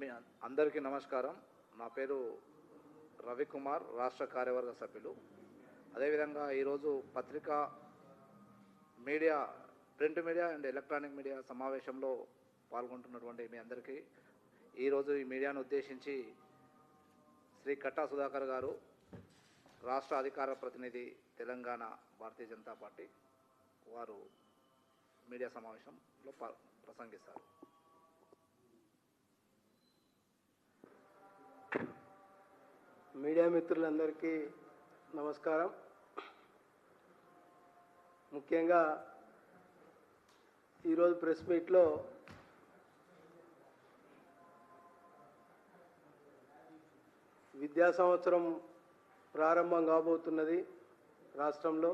మీ అందరికీ నమస్కారం. నా పేరు రవికుమార్ రాష్ట్ర కార్యవర్గ సభ్యులు. అదేవిధంగా ఈరోజు పత్రికా media print media and electronic media సమావేశంలో పాల్గొంటున్నటువంటి మీ అందరికీ ఈరోజు ఈ మీడియాను ఉద్దేశించి శ్రీ కట్టా సుధాకర్ గారు రాష్ట్ర అధికార ప్రతినిధి తెలంగాణ భారతీయ జనతా పార్టీ వారు మీడియా సమావేశంలో ప్రసంగిస్తారు. మీడియా మిత్రులందరికీ నమస్కారం. ముఖ్యంగా ఈరోజు ప్రెస్ మీట్లో విద్యా సంవత్సరం ప్రారంభం కాబోతున్నది రాష్ట్రంలో.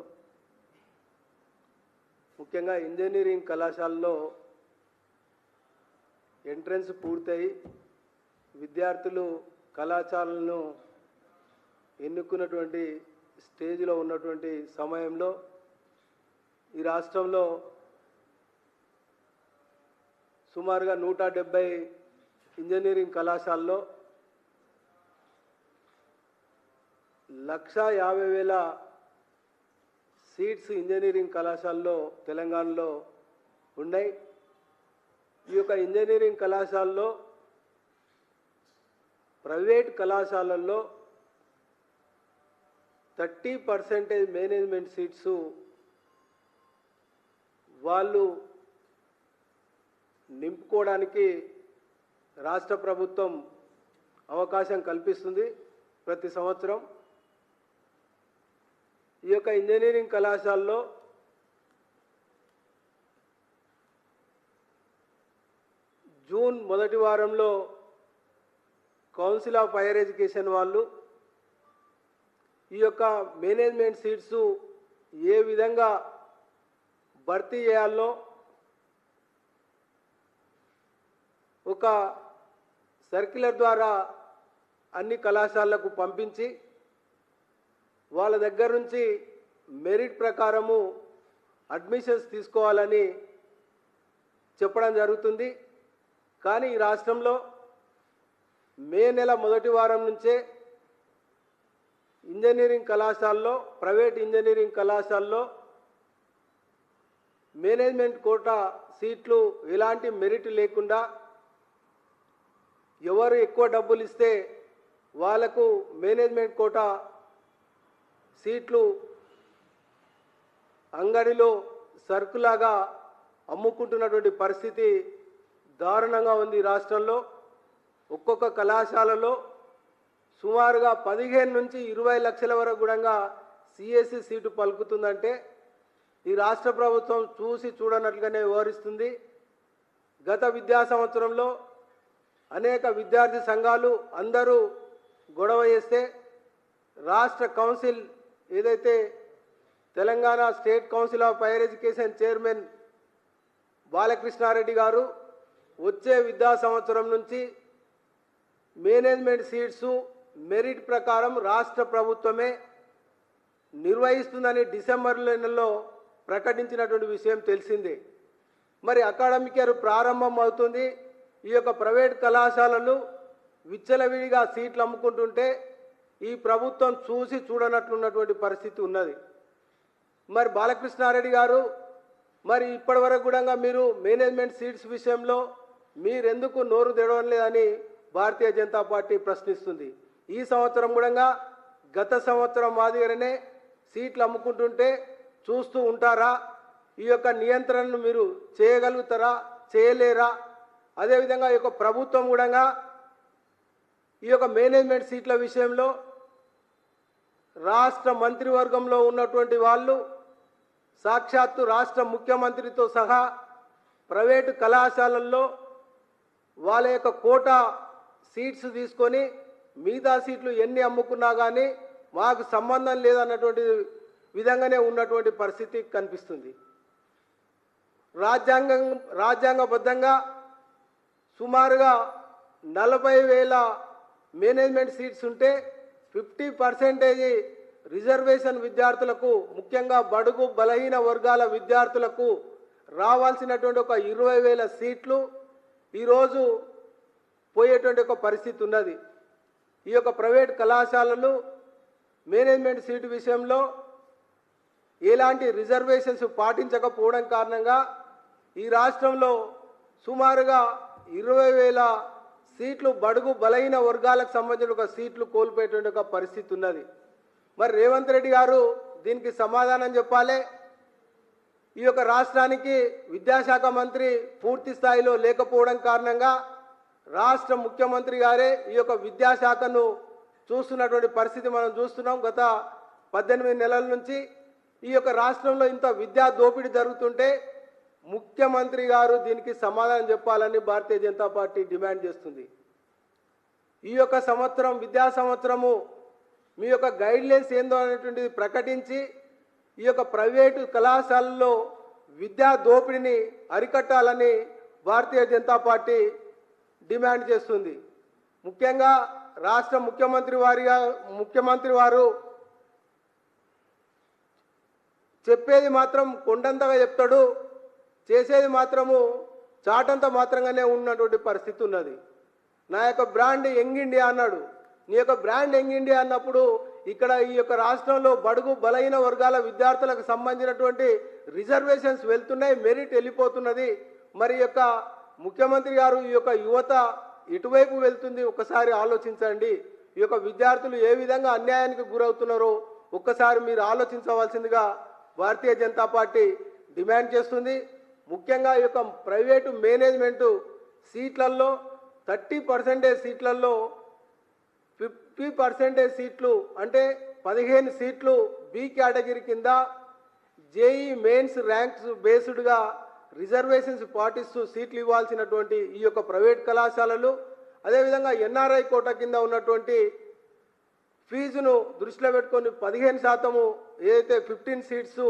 ముఖ్యంగా ఇంజనీరింగ్ కళాశాలలో ఎంట్రన్స్ పూర్తయి విద్యార్థులు కళాశాలను ఎన్నుకున్నటువంటి స్టేజ్లో ఉన్నటువంటి సమయంలో ఈ రాష్ట్రంలో సుమారుగా నూట డెబ్బై ఇంజనీరింగ్ కళాశాలలో లక్ష యాభై వేల సీట్స్ ఇంజనీరింగ్ కళాశాలలో తెలంగాణలో ఉన్నాయి. ఈ యొక్క ఇంజనీరింగ్ కళాశాలలో ప్రైవేట్ కళాశాలల్లో థర్టీ పర్సెంటేజ్ మేనేజ్మెంట్ సీట్స్ వాళ్ళు నింపుకోవడానికి రాష్ట్ర ప్రభుత్వం అవకాశం కల్పిస్తుంది ప్రతి సంవత్సరం. ఈ యొక్క ఇంజనీరింగ్ కళాశాలలో జూన్ మొదటి వారంలో కౌన్సిల్ ఆఫ్ హైయర్ ఎడ్యుకేషన్ వాళ్ళు ఈ యొక్క మేనేజ్మెంట్ సీట్స్ ఏ విధంగా భర్తీ చేయాలో ఒక సర్క్యులర్ ద్వారా అన్ని కళాశాలలకు పంపించి వాళ్ళ దగ్గర నుంచి మెరిట్ ప్రకారము అడ్మిషన్స్ తీసుకోవాలని చెప్పడం జరుగుతుంది. కానీ ఈ రాష్ట్రంలో మే నెల మొదటి వారం నుంచే ఇంజనీరింగ్ కళాశాలలో ప్రైవేట్ ఇంజనీరింగ్ కళాశాలలో మేనేజ్మెంట్ కోటా సీట్లు ఎలాంటి మెరిట్ లేకుండా ఎవరు ఎక్కువ డబ్బులు ఇస్తే వాళ్ళకు మేనేజ్మెంట్ కోటా సీట్లు అంగడిలో సరుకులాగా అమ్ముకుంటున్నటువంటి పరిస్థితి దారుణంగా ఉంది రాష్ట్రంలో. ఒక్కొక్క కళాశాలలో సుమారుగా పదిహేను నుంచి ఇరవై లక్షల వరకు కూడా సిఎస్సి సీటు పలుకుతుందంటే ఈ రాష్ట్ర ప్రభుత్వం చూసి చూడనట్లుగానే వివరిస్తుంది గత విద్యా సంవత్సరంలో అనేక విద్యార్థి సంఘాలు అందరూ గొడవ చేస్తే రాష్ట్ర కౌన్సిల్ ఏదైతే Telangana state council of higher education chairman Balakrishnareddy గారు వచ్చే విద్యా సంవత్సరం నుంచి మేనేజ్మెంట్ సీట్స్ మెరిట్ ప్రకారం రాష్ట్ర ప్రభుత్వమే నిర్వహిస్తుందని డిసెంబర్ నెలలో ప్రకటించినటువంటి విషయం తెలిసిందే. మరి అకాడమిక్ ఇయర్ ప్రారంభం అవుతుంది. ఈ యొక్క ప్రైవేట్ కళాశాలలు విచ్చలవిడిగా సీట్లు అమ్ముకుంటుంటే ఈ ప్రభుత్వం చూసి చూడనట్లున్నటువంటి పరిస్థితి ఉన్నది. మరి బాలకృష్ణారెడ్డి గారు మరి ఇప్పటి వరకు కూడా మీరు మేనేజ్మెంట్ సీట్స్ విషయంలో మీరెందుకు నోరు తెడవడం లేదని భారతీయ జనతా పార్టీ ప్రశ్నిస్తుంది. ఈ సంవత్సరం కూడా గత సంవత్సరం మాదిరిగానే సీట్లు అమ్ముకుంటుంటే చూస్తూ ఉంటారా? ఈ యొక్క నియంత్రణను మీరు చేయగలుగుతారా? చేయలేరా? అదేవిధంగా ఈ యొక్క ప్రభుత్వం కూడా ఈ యొక్క మేనేజ్మెంట్ సీట్ల విషయంలో రాష్ట్ర మంత్రివర్గంలో ఉన్నటువంటి వాళ్ళు సాక్షాత్తు రాష్ట్ర ముఖ్యమంత్రితో సహా ప్రైవేటు కళాశాలల్లో వాళ్ళ యొక్క కోటా సీట్స్ తీసుకొని మిగతా సీట్లు ఎన్ని అమ్ముకున్నా కానీ మాకు సంబంధం లేదన్నటువంటి విధంగానే ఉన్నటువంటి పరిస్థితి కనిపిస్తుంది. రాజ్యాంగం రాజ్యాంగబద్ధంగా సుమారుగా నలభై వేల మేనేజ్మెంట్ సీట్స్ ఉంటే ఫిఫ్టీ పర్సెంటేజ్ రిజర్వేషన్ విద్యార్థులకు ముఖ్యంగా బడుగు బలహీన వర్గాల విద్యార్థులకు రావాల్సినటువంటి ఒక ఇరవై వేల సీట్లు ఈరోజు పోయేటువంటి ఒక పరిస్థితి ఉన్నది. ఈ యొక్క ప్రైవేట్ కళాశాలలు మేనేజ్మెంట్ సీటు విషయంలో ఎలాంటి రిజర్వేషన్స్ పాటించకపోవడం కారణంగా ఈ రాష్ట్రంలో సుమారుగా ఇరవై వేల సీట్లు బడుగు బలహీన వర్గాలకు సంబంధించిన ఒక సీట్లు కోల్పోయేటువంటి ఒక పరిస్థితి ఉన్నది. మరి రేవంత్ రెడ్డి గారు దీనికి సమాధానం చెప్పాలి. ఈ యొక్క రాష్ట్రానికి విద్యాశాఖ మంత్రి పూర్తి స్థాయిలో లేకపోవడం కారణంగా రాష్ట్ర ముఖ్యమంత్రి గారే ఈ యొక్క విద్యాశాఖను చూస్తున్నటువంటి పరిస్థితి మనం చూస్తున్నాం. గత పద్దెనిమిది నెలల నుంచి ఈ యొక్క రాష్ట్రంలో ఇంత విద్యా దోపిడీ జరుగుతుంటే ముఖ్యమంత్రి గారు దీనికి సమాధానం చెప్పాలని భారతీయ జనతా పార్టీ డిమాండ్ చేస్తుంది. ఈ యొక్క సంవత్సరం విద్యా సంవత్సరము మీ యొక్క గైడ్లైన్స్ ఏందో అనేటువంటిది ప్రకటించి ఈ యొక్క ప్రైవేటు కళాశాలల్లో విద్యా దోపిడీని అరికట్టాలని భారతీయ జనతా పార్టీ డిమాండ్ చేస్తుంది. ముఖ్యంగా రాష్ట్ర ముఖ్యమంత్రి వారిగా ముఖ్యమంత్రి వారు చెప్పేది మాత్రం కొండంతగా చెప్తాడు. చేసేది మాత్రము చాటంత మాత్రంగానే ఉన్నటువంటి పరిస్థితి ఉన్నది. నా యొక్క బ్రాండ్ యంగ్ ఇండియా అన్నాడు. నీ యొక్క బ్రాండ్ యంగ్ ఇండియా అన్నప్పుడు ఇక్కడ ఈ యొక్క రాష్ట్రంలో బడుగు బలహీన వర్గాల విద్యార్థులకు సంబంధించినటువంటి రిజర్వేషన్స్ వెళ్తున్నాయి మెరిట్ వెళ్ళిపోతున్నది. మరి యొక్క ముఖ్యమంత్రి గారు ఈ యొక్క యువత ఎటువైపు వెళ్తుంది? ఒకసారి ఆలోచించండి. ఈ యొక్క విద్యార్థులు ఏ విధంగా అన్యాయానికి గురవుతున్నారో ఒక్కసారి మీరు ఆలోచించవలసిందిగా భారతీయ జనతా పార్టీ డిమాండ్ చేస్తుంది. ముఖ్యంగా ఈ యొక్క ప్రైవేటు మేనేజ్మెంటు సీట్లలో థర్టీ పర్సెంటేజ్ సీట్లలో ఫిఫ్టీ పర్సెంటేజ్ సీట్లు అంటే పదిహేను సీట్లు బి కేటగిరీ కింద జేఈ మెయిన్స్ ర్యాంక్స్ బేస్డ్గా రిజర్వేషన్స్ పాటిస్తూ సీట్లు ఇవ్వాల్సినటువంటి ఈ యొక్క ప్రైవేట్ కళాశాలలు అదేవిధంగా ఎన్ఆర్ఐ కోట కింద ఉన్నటువంటి ఫీజును దృష్టిలో పెట్టుకొని పదిహేను శాతము ఏదైతే ఫిఫ్టీన్ సీట్స్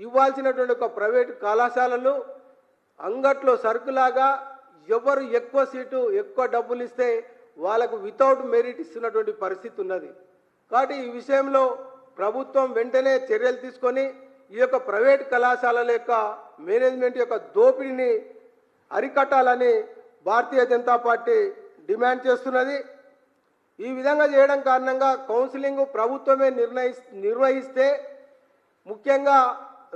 ఇవ్వాల్సినటువంటి ఒక ప్రైవేట్ కళాశాలలు అంగట్లో సరుకులాగా ఎవరు ఎక్కువ సీటు ఎక్కువ డబ్బులు ఇస్తే వాళ్ళకు వితౌట్ మెరిట్ ఇస్తున్నటువంటి పరిస్థితి ఉన్నది. కాబట్టి ఈ విషయంలో ప్రభుత్వం వెంటనే చర్యలు తీసుకొని ఈ యొక్క ప్రైవేట్ కళాశాలల యొక్క మేనేజ్మెంట్ యొక్క దోపిడీని అరికట్టాలని భారతీయ జనతా పార్టీ డిమాండ్ చేస్తున్నది. ఈ విధంగా చేయడం కారణంగా కౌన్సిలింగ్ ప్రభుత్వమే నిర్ణయి నిర్వహిస్తే ముఖ్యంగా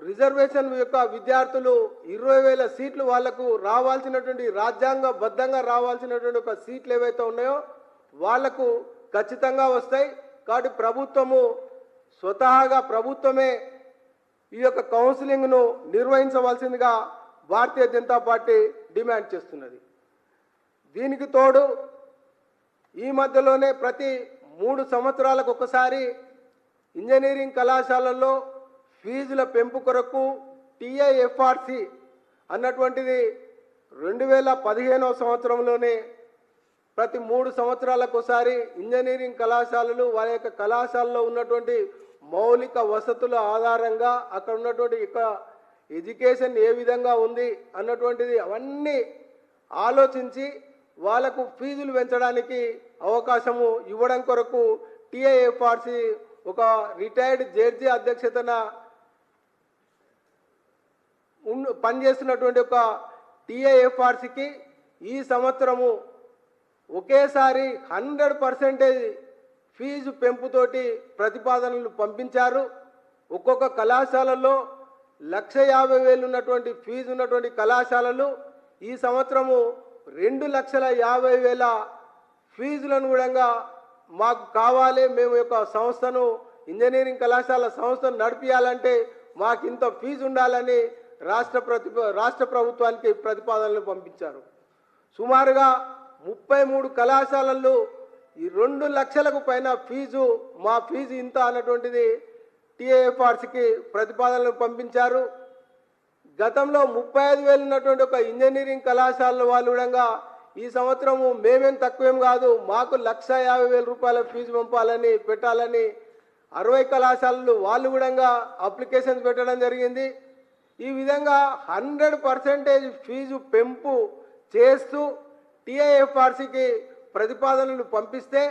రిజర్వేషన్ యొక్క విద్యార్థులు ఇరవై వేల సీట్లు వాళ్ళకు రావాల్సినటువంటి రాజ్యాంగబద్ధంగా రావాల్సినటువంటి ఒక సీట్లు ఏవైతే ఉన్నాయో వాళ్ళకు ఖచ్చితంగా వస్తాయి. కాబట్టి ప్రభుత్వము స్వతహాగా ప్రభుత్వమే ఈ యొక్క కౌన్సిలింగ్ను నిర్వహించవలసిందిగా భారతీయ జనతా పార్టీ డిమాండ్ చేస్తున్నది. దీనికి తోడు ఈ మధ్యలోనే ప్రతి మూడు సంవత్సరాలకు ఒకసారి ఇంజనీరింగ్ కళాశాలల్లో ఫీజుల పెంపు కొరకు టిఐఎఫ్ఆర్సి అన్నటువంటిది రెండు వేల పదిహేనవ సంవత్సరంలోనే ప్రతి మూడు సంవత్సరాలకు ఒకసారి ఇంజనీరింగ్ కళాశాలలు వారి యొక్క కళాశాలలో ఉన్నటువంటి మౌలిక వసతుల ఆధారంగా అక్కడ ఉన్నటువంటి ఇక్కడ ఎడ్యుకేషన్ ఏ విధంగా ఉంది అన్నటువంటిది అవన్నీ ఆలోచించి వాళ్ళకు ఫీజులు పెంచడానికి అవకాశము ఇవ్వడం కొరకు టిఐఎఫ్ఆర్సి ఒక రిటైర్డ్ జడ్జి అధ్యక్షతన పనిచేస్తున్నటువంటి ఒక టిఐఎఫ్ఆర్సికి ఈ సంవత్సరము ఒకేసారి హండ్రెడ్ పర్సెంటేజ్ ఫీజు పెంపుతోటి ప్రతిపాదనలు పంపించారు. ఒక్కొక్క కళాశాలలో లక్ష యాభై వేలు ఉన్నటువంటి ఫీజు ఉన్నటువంటి కళాశాలలు ఈ సంవత్సరము రెండు లక్షల యాభై వేల ఫీజులను కూడా మాకు కావాలి. మేము యొక్క సంస్థను ఇంజనీరింగ్ కళాశాల సంస్థను నడిపించాలంటే మాకు ఇంత ఫీజు ఉండాలని రాష్ట్ర ప్రతి రాష్ట్ర ప్రభుత్వానికి ప్రతిపాదనలు పంపించారు. సుమారుగా ముప్పై మూడు కళాశాలల్లో ఈ రెండు లక్షలకు పైన ఫీజు మా ఫీజు ఇంత అన్నటువంటిది టీఏఎఫ్ఆర్సీకి ప్రతిపాదనలు పంపించారు. గతంలో ముప్పై ఐదు వేలు ఉన్నటువంటి ఒక ఇంజనీరింగ్ కళాశాలల వాళ్ళు కూడా ఈ సంవత్సరము మేమేం తక్కువేం కాదు మాకు లక్ష యాభై వేల రూపాయల ఫీజు పంపాలని పెట్టాలని అరవై కళాశాలలు వాళ్ళు కూడా అప్లికేషన్స్ పెట్టడం జరిగింది. ఈ విధంగా హండ్రెడ్ పర్సెంటేజ్ ఫీజు పెంపు చేస్తూ టీఐఎఫ్ఆర్సీకి ప్రతిపాదనలు పంపిస్తే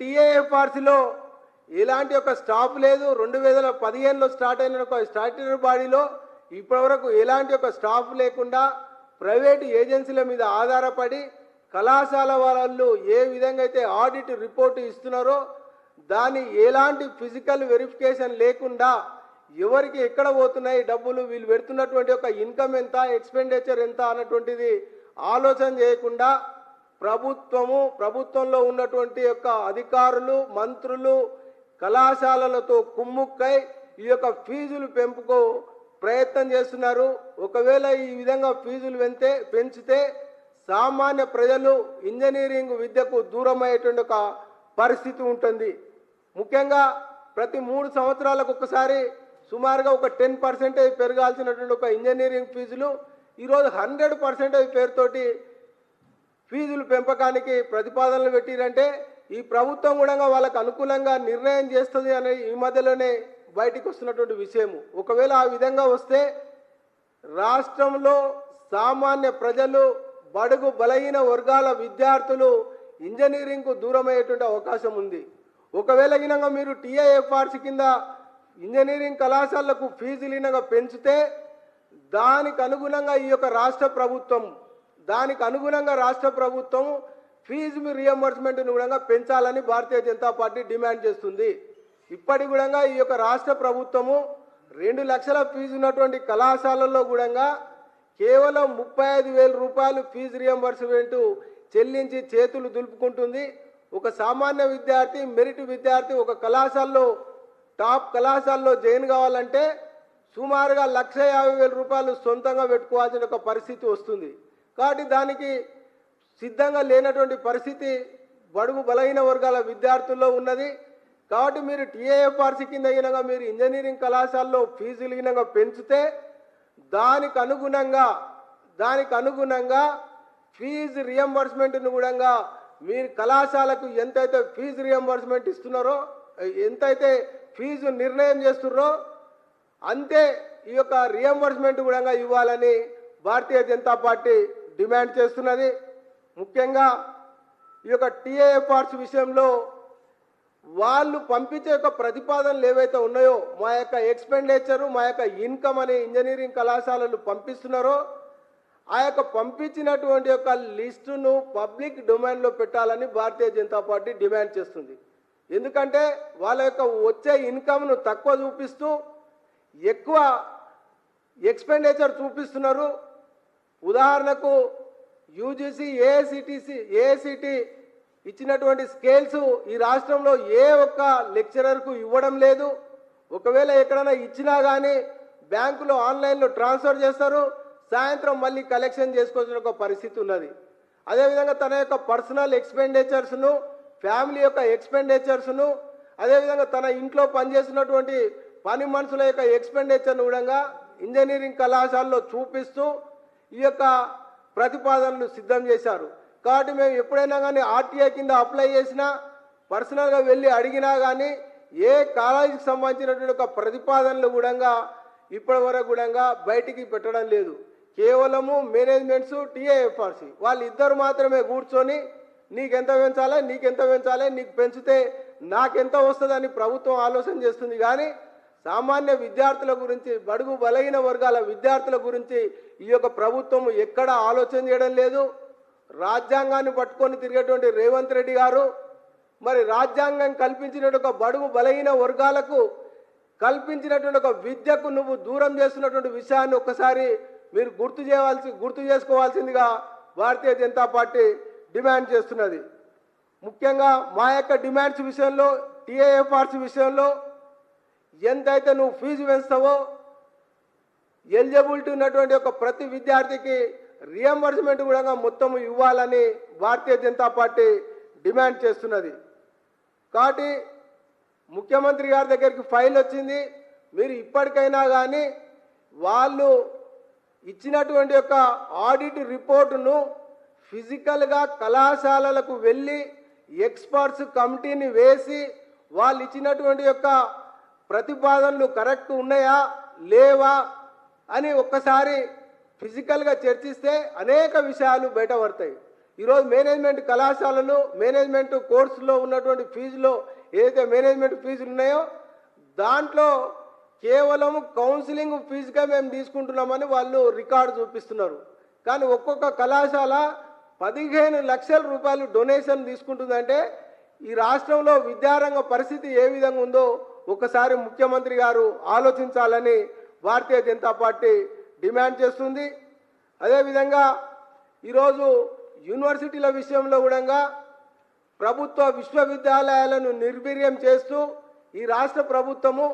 టీఏఎఫ్ఆర్సీలో ఎలాంటి ఒక స్టాఫ్ లేదు. రెండు వేల పదిహేనులో స్టార్ట్ అయిన ఒక స్టాట్యూటరీ బాడీలో ఇప్పటివరకు ఎలాంటి ఒక స్టాఫ్ లేకుండా ప్రైవేట్ ఏజెన్సీల మీద ఆధారపడి కళాశాల వాళ్ళు ఏ విధంగా అయితే ఆడిట్ రిపోర్ట్ ఇస్తున్నారో దాని ఎలాంటి ఫిజికల్ వెరిఫికేషన్ లేకుండా ఎవరికి ఎక్కడ పోతున్నాయి డబ్బులు వీళ్ళు పెడుతున్నటువంటి ఒక ఇన్కమ్ ఎంత ఎక్స్పెండిచర్ ఎంత అన్నటువంటిది ఆలోచన చేయకుండా ప్రభుత్వము ప్రభుత్వంలో ఉన్నటువంటి యొక్క అధికారులు మంత్రులు కళాశాలలతో కుమ్ముక్కై ఈ యొక్క ఫీజులు పెంపుకో ప్రయత్నం చేస్తున్నారు. ఒకవేళ ఈ విధంగా ఫీజులు పెంతే పెంచితే సామాన్య ప్రజలు ఇంజనీరింగ్ విద్యకు దూరం అయ్యేటువంటి ఒక పరిస్థితి ఉంటుంది. ముఖ్యంగా ప్రతి మూడు సంవత్సరాలకు ఒకసారి సుమారుగా ఒక టెన్ పర్సెంటేజ్ పెరగాల్సినటువంటి ఒక ఇంజనీరింగ్ ఫీజులు ఈరోజు హండ్రెడ్ పర్సెంటేజ్ పేరుతోటి ఫీజులు పెంపకానికి ప్రతిపాదనలు పెట్టిరంటే ఈ ప్రభుత్వం కూడా వాళ్ళకు అనుకూలంగా నిర్ణయం చేస్తుంది అనే ఈ మధ్యలోనే బయటికి వస్తున్నటువంటి విషయము. ఒకవేళ ఆ విధంగా వస్తే రాష్ట్రంలో సామాన్య ప్రజలు బడుగు బలహీన వర్గాల విద్యార్థులు ఇంజనీరింగ్కు దూరమయ్యేటువంటి అవకాశం ఉంది. ఒకవేళ గినంగా మీరు టీఐఎఫ్ఆర్సీ కింద ఇంజనీరింగ్ కళాశాలకు ఫీజులు గినంగా పెంచితే దానికి అనుగుణంగా ఈ యొక్క రాష్ట్ర ప్రభుత్వం దానికి అనుగుణంగా రాష్ట్ర ప్రభుత్వం ఫీజు రియంబర్స్మెంట్ను కూడా పెంచాలని భారతీయ జనతా పార్టీ డిమాండ్ చేస్తుంది. ఇప్పటి కూడా ఈ యొక్క రాష్ట్ర ప్రభుత్వము రెండు లక్షల ఫీజు ఉన్నటువంటి కళాశాలల్లో కూడా కేవలం ముప్పై ఐదు వేల రూపాయలు ఫీజు రియంబర్స్మెంట్ చెల్లించి చేతులు దులుపుకుంటుంది. ఒక సామాన్య విద్యార్థి మెరిట్ విద్యార్థి ఒక కళాశాలలో టాప్ కళాశాలలో జాయిన్ కావాలంటే సుమారుగా లక్ష యాభై వేల రూపాయలు సొంతంగా పెట్టుకోవాల్సిన ఒక పరిస్థితి వస్తుంది. కాబట్టి దానికి సిద్ధంగా లేనటువంటి పరిస్థితి బడుగు బలహీన వర్గాల విద్యార్థుల్లో ఉన్నది. కాబట్టి మీరు టీఏఎఫ్ఆర్సీ కింద అయినగా మీరు ఇంజనీరింగ్ కళాశాలలో ఫీజులు గినంగా పెంచితే దానికి అనుగుణంగా దానికి అనుగుణంగా ఫీజు రియంబర్స్మెంట్ను కూడా మీరు కళాశాలకు ఎంతైతే ఫీజు రియంబర్స్మెంట్ ఇస్తున్నారో ఎంతైతే ఫీజు నిర్ణయం చేస్తున్నారో అంతే ఈ యొక్క రియంబర్స్మెంట్ కూడా ఇవ్వాలని భారతీయ జనతా పార్టీ డిమాండ్ చేస్తున్నది. ముఖ్యంగా ఈ యొక్క టీఏఎఫ్ఆర్స్ విషయంలో వాళ్ళు పంపించే యొక్క ప్రతిపాదనలు ఏవైతే ఉన్నాయో మా యొక్క ఎక్స్పెండిచరు మా యొక్క ఇన్కమ్ అనే ఇంజనీరింగ్ కళాశాలలు పంపిస్తున్నారో ఆ యొక్క పంపించినటువంటి యొక్క లిస్టును పబ్లిక్ డొమైన్లో పెట్టాలని భారతీయ జనతా పార్టీ డిమాండ్ చేస్తుంది. ఎందుకంటే వాళ్ళ యొక్క వచ్చే ఇన్కమ్ను తక్కువ చూపిస్తూ ఎక్కువ ఎక్స్పెండిచర్ చూపిస్తున్నారు. ఉదాహరణకు యూజీసీ ఏఐసిటిసి ఏఐసిటి ఇచ్చినటువంటి స్కేల్స్ ఈ రాష్ట్రంలో ఏ ఒక్క లెక్చరర్కు ఇవ్వడం లేదు. ఒకవేళ ఎక్కడైనా ఇచ్చినా కానీ బ్యాంకులో ఆన్లైన్లో ట్రాన్స్ఫర్ చేస్తారు. సాయంత్రం మళ్ళీ కలెక్షన్ చేసుకోవాల్సిన ఒక పరిస్థితి ఉన్నది. అదేవిధంగా తన యొక్క పర్సనల్ ఎక్స్పెండిచర్స్ను ఫ్యామిలీ యొక్క ఎక్స్పెండిచర్స్ను అదేవిధంగా తన ఇంట్లో పనిచేస్తున్నటువంటి పని మనుషుల యొక్క ఎక్స్పెండిచర్ను కూడా ఇంజనీరింగ్ కళాశాలలో చూపిస్తూ ఈ యొక్క ప్రతిపాదనలు సిద్ధం చేశారు. కాబట్టి మేము ఎప్పుడైనా కానీ ఆర్టీఐ కింద అప్లై చేసినా పర్సనల్గా వెళ్ళి అడిగినా కానీ ఏ కాలేజీకి సంబంధించినటువంటి ఒక ప్రతిపాదనలు కూడా ఇప్పటి వరకు కూడా బయటికి పెట్టడం లేదు. కేవలము మేనేజ్మెంట్స్ టీఏఎఫ్ఆర్సి. వాళ్ళు ఇద్దరు మాత్రమే కూర్చొని నీకెంత పెంచాలి నీకెంత పెంచాలి నీకు పెంచితే నాకెంత వస్తుందని ప్రభుత్వం ఆలోచన చేస్తుంది. కానీ సామాన్య విద్యార్థుల గురించి బడుగు బలహీన వర్గాల విద్యార్థుల గురించి ఈ యొక్క ప్రభుత్వం ఎక్కడ ఆలోచన చేయడం లేదు. రాజ్యాంగాన్ని పట్టుకొని తిరిగేటువంటి రేవంత్ రెడ్డి గారు మరి రాజ్యాంగం కల్పించినటువంటి ఒక బడుగు బలహీన వర్గాలకు కల్పించినటువంటి ఒక విద్యకు నువ్వు దూరం చేస్తున్నటువంటి విషయాన్ని ఒక్కసారి మీరు గుర్తు చేయవలసి గుర్తు చేసుకోవాల్సిందిగా భారతీయ జనతా పార్టీ డిమాండ్ చేస్తున్నది. ముఖ్యంగా మా యొక్క డిమాండ్స్ విషయంలో టీఏఎఫ్ఆర్సీ విషయంలో ఎంతైతే నువ్వు ఫీజు పెంచుతావో ఎలిజిబిలిటీ ఉన్నటువంటి ఒక ప్రతి విద్యార్థికి రియంబర్స్మెంట్ కూడా మొత్తం ఇవ్వాలని భారతీయ జనతా పార్టీ డిమాండ్ చేస్తున్నది. కాబట్టి ముఖ్యమంత్రి గారి దగ్గరికి ఫైల్ వచ్చింది. మీరు ఇప్పటికైనా కానీ వాళ్ళు ఇచ్చినటువంటి యొక్క ఆడిట్ రిపోర్టును ఫిజికల్గా కళాశాలలకు వెళ్ళి ఎక్స్పర్ట్స్ కమిటీని వేసి వాళ్ళు ఇచ్చినటువంటి యొక్క ప్రతిపాదనలు కరెక్ట్ ఉన్నాయా? లేవా? అని ఒక్కసారి ఫిజికల్గా చర్చిస్తే అనేక విషయాలు బయటపడతాయి ఈరోజు మేనేజ్మెంట్ కళాశాలలు మేనేజ్మెంట్ కోర్సులో ఉన్నటువంటి ఫీజులో ఏదైతే మేనేజ్మెంట్ ఫీజులు ఉన్నాయో దాంట్లో కేవలం కౌన్సిలింగ్ ఫీజుగా మేము తీసుకుంటున్నామని వాళ్ళు రికార్డు చూపిస్తున్నారు. కానీ ఒక్కొక్క కళాశాల పదిహేను లక్షల రూపాయలు డొనేషన్ తీసుకుంటుందంటే ఈ రాష్ట్రంలో విద్యారంగ పరిస్థితి ఏ విధంగా ఉందో ఒకసారి ముఖ్యమంత్రి గారు ఆలోచించాలని భారతీయ జనతా పార్టీ డిమాండ్ చేస్తుంది. అదేవిధంగా ఈరోజు యూనివర్సిటీల విషయంలో కూడా ప్రభుత్వ విశ్వవిద్యాలయాలను నిర్వీర్యం చేస్తూ ఈ రాష్ట్ర ప్రభుత్వము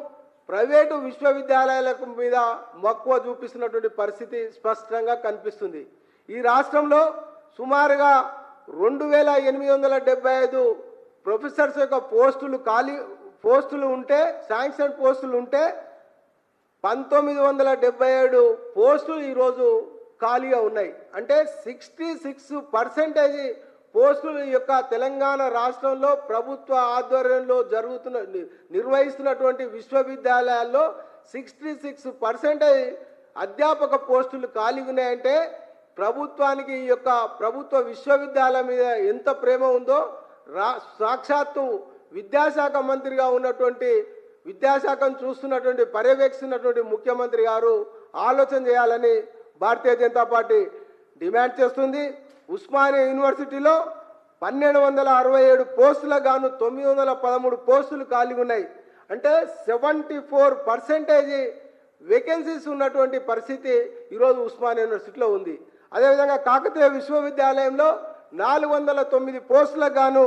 ప్రైవేటు విశ్వవిద్యాలయాలకు మీద మక్కువ చూపిస్తున్నటువంటి పరిస్థితి స్పష్టంగా కనిపిస్తుంది. ఈ రాష్ట్రంలో సుమారుగా రెండు వేల ఎనిమిది వందల డెబ్బై ఐదు ప్రొఫెసర్స్ యొక్క పోస్టులు ఖాళీ పోస్టులు ఉంటే శాంక్షన్ పోస్టులు ఉంటే పంతొమ్మిది వందల డెబ్బై ఏడు పోస్టులు ఈరోజు ఖాళీగా ఉన్నాయి. అంటే సిక్స్టీ సిక్స్ పర్సెంటేజ్ పోస్టులు ఈ యొక్క తెలంగాణ రాష్ట్రంలో ప్రభుత్వ ఆధ్వర్యంలో జరుగుతున్న నిర్వహిస్తున్నటువంటి విశ్వవిద్యాలయాల్లో సిక్స్టీ సిక్స్ పర్సెంటేజ్ అధ్యాపక పోస్టులు ఖాళీ ఉన్నాయంటే ప్రభుత్వానికి ఈ యొక్క ప్రభుత్వ విశ్వవిద్యాలయం మీద ఎంత ప్రేమ ఉందో రా సాక్షాత్తు విద్యాశాఖ మంత్రిగా ఉన్నటువంటి విద్యాశాఖను చూస్తున్నటువంటి పర్యవేక్షిస్తున్నటువంటి ముఖ్యమంత్రి గారు ఆలోచన చేయాలని భారతీయ జనతా పార్టీ డిమాండ్ చేస్తుంది. ఉస్మానియా యూనివర్సిటీలో పన్నెండు వందల అరవై ఏడు పోస్టులకు గాను తొమ్మిది వందల పదమూడు పోస్టులు ఖాళీ ఉన్నాయి. అంటే సెవెంటీ ఫోర్ పర్సెంటేజ్ వేకెన్సీస్ ఉన్నటువంటి పరిస్థితి ఈరోజు ఉస్మానియా యూనివర్సిటీలో ఉంది. అదేవిధంగా కాకతీయ విశ్వవిద్యాలయంలో నాలుగు వందల తొమ్మిది పోస్టులకు గాను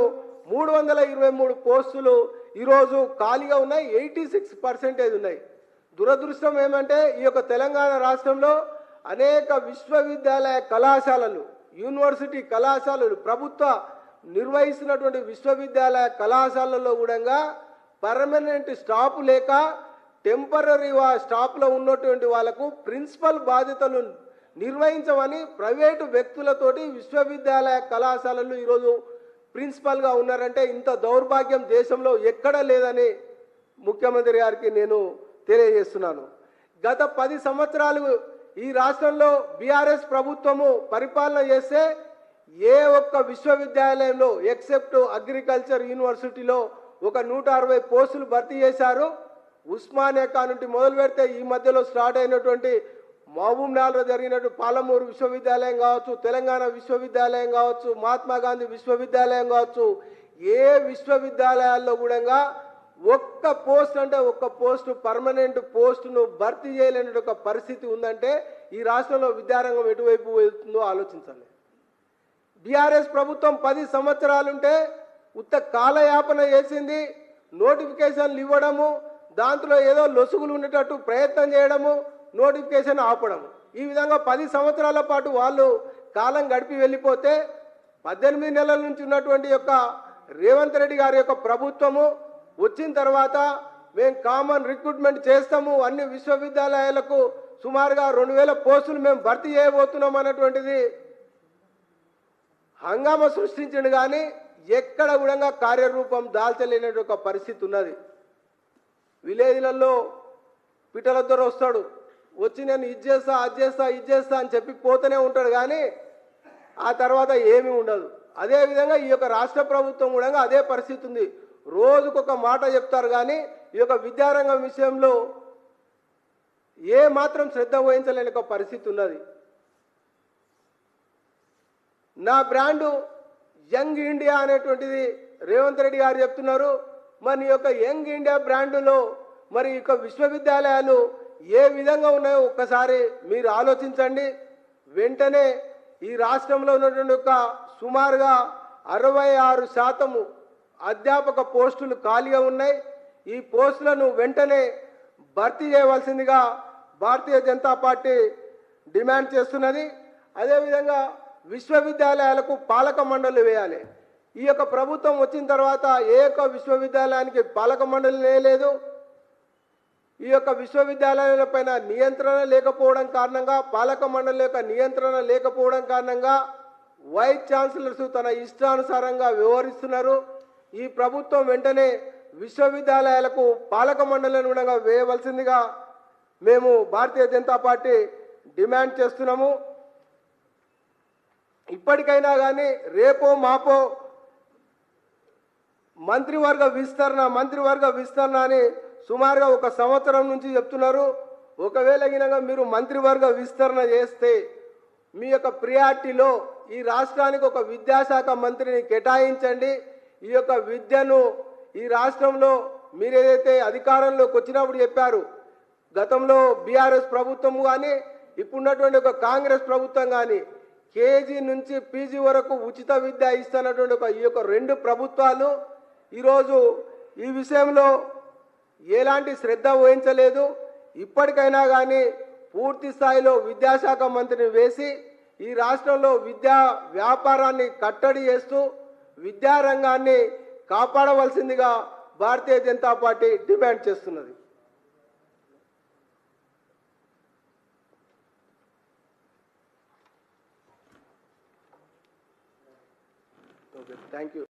మూడు వందల ఇరవై మూడు పోస్టులు ఈరోజు ఖాళీగా ఉన్నాయి. ఎయిటీ సిక్స్ పర్సెంటేజ్ ఉన్నాయి. దురదృష్టం ఏమంటే ఈ యొక్క తెలంగాణ రాష్ట్రంలో అనేక విశ్వవిద్యాలయ కళాశాలలు యూనివర్సిటీ కళాశాలలు ప్రభుత్వ నిర్వహిస్తున్నటువంటి విశ్వవిద్యాలయ కళాశాలల్లో కూడా పర్మనెంట్ స్టాఫ్ లేక టెంపరీ స్టాఫ్లో ఉన్నటువంటి వాళ్ళకు ప్రిన్సిపల్ బాధ్యతలు నిర్వహించమని ప్రైవేటు వ్యక్తులతోటి విశ్వవిద్యాలయ కళాశాలలు ఈరోజు ప్రిన్సిపల్గా ఉన్నారంటే ఇంత దౌర్భాగ్యం దేశంలో ఎక్కడా లేదని ముఖ్యమంత్రి గారికి నేను తెలియజేస్తున్నాను. గత పది సంవత్సరాలు ఈ రాష్ట్రంలో బీఆర్ఎస్ ప్రభుత్వము పరిపాలన చేస్తే ఏ ఒక్క విశ్వవిద్యాలయంలో ఎక్సెప్ట్ అగ్రికల్చర్ యూనివర్సిటీలో ఒక నూట అరవై పోస్టులు భర్తీ చేశారు. ఉస్మానియా నుండి మొదలు పెడితే ఈ మధ్యలో స్టార్ట్ అయినటువంటి మహబూబ్నాల్లో జరిగినట్టు పాలమూరు విశ్వవిద్యాలయం కావచ్చు తెలంగాణ విశ్వవిద్యాలయం కావచ్చు మహాత్మా గాంధీ విశ్వవిద్యాలయం కావచ్చు ఏ విశ్వవిద్యాలయాల్లో కూడా ఒక్క పోస్ట్ అంటే ఒక్క పోస్టు పర్మనెంట్ పోస్టును భర్తీ చేయలేని ఒక పరిస్థితి ఉందంటే ఈ రాష్ట్రంలో విద్యారంగం ఎటువైపు వెళ్తుందో ఆలోచించాలి. బీఆర్ఎస్ ప్రభుత్వం పది సంవత్సరాలుంటే ఉత్త కాలయాపన చేసింది నోటిఫికేషన్లు ఇవ్వడము దాంట్లో ఏదో లొసుగులు ఉండేటట్టు ప్రయత్నం చేయడము నోటిఫికేషన్ ఆపడం ఈ విధంగా పది సంవత్సరాల పాటు వాళ్ళు కాలం గడిపి వెళ్ళిపోతే పద్దెనిమిది నెలల నుంచి ఉన్నటువంటి యొక్క రేవంత్ రెడ్డి గారి యొక్క ప్రభుత్వము వచ్చిన తర్వాత మేము కామన్ రిక్రూట్మెంట్ చేస్తాము అన్ని విశ్వవిద్యాలయాలకు సుమారుగా రెండు వేల పోస్టులు మేము భర్తీ చేయబోతున్నాం అన్నటువంటిది హంగామా సృష్టించడు కానీ ఎక్కడ కూడా కార్యరూపం దాల్చలేని ఒక పరిస్థితి ఉన్నది. విలేజ్లలో పిట్టల దొర వస్తాడు. వచ్చి నేను ఇది చేస్తా అది చేస్తా ఇది చేస్తా అని చెప్పి పోతూనే ఉంటాడు కానీ ఆ తర్వాత ఏమీ ఉండదు. అదేవిధంగా ఈ యొక్క రాష్ట్ర ప్రభుత్వం కూడా అదే పరిస్థితి ఉంది. రోజుకొక మాట చెప్తారు కానీ ఈ యొక్క విద్యారంగం విషయంలో ఏ మాత్రం శ్రద్ధ వహించలేని ఒక పరిస్థితి ఉన్నది. నా బ్రాండు యంగ్ ఇండియా అనేటువంటిది రేవంత్ రెడ్డి గారు చెప్తున్నారు. మరి యొక్క యంగ్ ఇండియా బ్రాండులో మరి యొక్క విశ్వవిద్యాలయాలు ఏ విధంగా ఉన్నాయో ఒక్కసారి మీరు ఆలోచించండి. వెంటనే ఈ రాష్ట్రంలో ఉన్నటువంటి ఒక సుమారుగా అరవై ఆరు శాతము అధ్యాపక పోస్టులు ఖాళీగా ఉన్నాయి. ఈ పోస్టులను వెంటనే భర్తీ చేయవలసిందిగా భారతీయ జనతా పార్టీ డిమాండ్ చేస్తున్నది. అదేవిధంగా విశ్వవిద్యాలయాలకు పాలక మండలి వేయాలి. ఈ యొక్క ప్రభుత్వం వచ్చిన తర్వాత ఏ యొక్క విశ్వవిద్యాలయానికి పాలక మండలి వేయలేదు. ఈ యొక్క విశ్వవిద్యాలయాల పైన నియంత్రణ లేకపోవడం కారణంగా పాలక మండలి యొక్క నియంత్రణ లేకపోవడం కారణంగా వైస్ ఛాన్సలర్స్ తన ఇష్టానుసారంగా వ్యవహరిస్తున్నారు. ఈ ప్రభుత్వం వెంటనే విశ్వవిద్యాలయాలకు పాలక మండలిని కూడా వేయవలసిందిగా మేము భారతీయ జనతా పార్టీ డిమాండ్ చేస్తున్నాము. ఇప్పటికైనా కానీ రేపో మాపో మంత్రివర్గ విస్తరణ మంత్రివర్గ విస్తరణ అని సుమారుగా ఒక సంవత్సరం నుంచి చెప్తున్నారు ఒకవేళ గినక మీరు మంత్రివర్గ విస్తరణ చేస్తే మీ యొక్క ప్రియారిటీలో ఈ రాష్ట్రానికి ఒక విద్యాశాఖ మంత్రిని కేటాయించండి. ఈ యొక్క విద్యను ఈ రాష్ట్రంలో మీరు ఏదైతే అధికారంలోకి వచ్చినప్పుడు చెప్పారు గతంలో బీఆర్ఎస్ ప్రభుత్వం కానీ ఇప్పుడున్నటువంటి ఒక కాంగ్రెస్ ప్రభుత్వం కానీ కేజీ నుంచి పీజీ వరకు ఉచిత విద్య ఇస్తున్నటువంటి ఒక ఈ యొక్క రెండు ప్రభుత్వాలు ఈరోజు ఈ విషయంలో ఎలాంటి శ్రద్ధ వహించలేదు. ఇప్పటికైనా కానీ పూర్తి స్థాయిలో విద్యాశాఖ మంత్రిని వేసి ఈ రాష్ట్రంలో విద్యా వ్యాపారాన్ని కట్టడి చేస్తూ విద్యారంగాన్ని కాపాడవలసిందిగా భారతీయ జనతా పార్టీ డిమాండ్ చేస్తున్నది. Thank you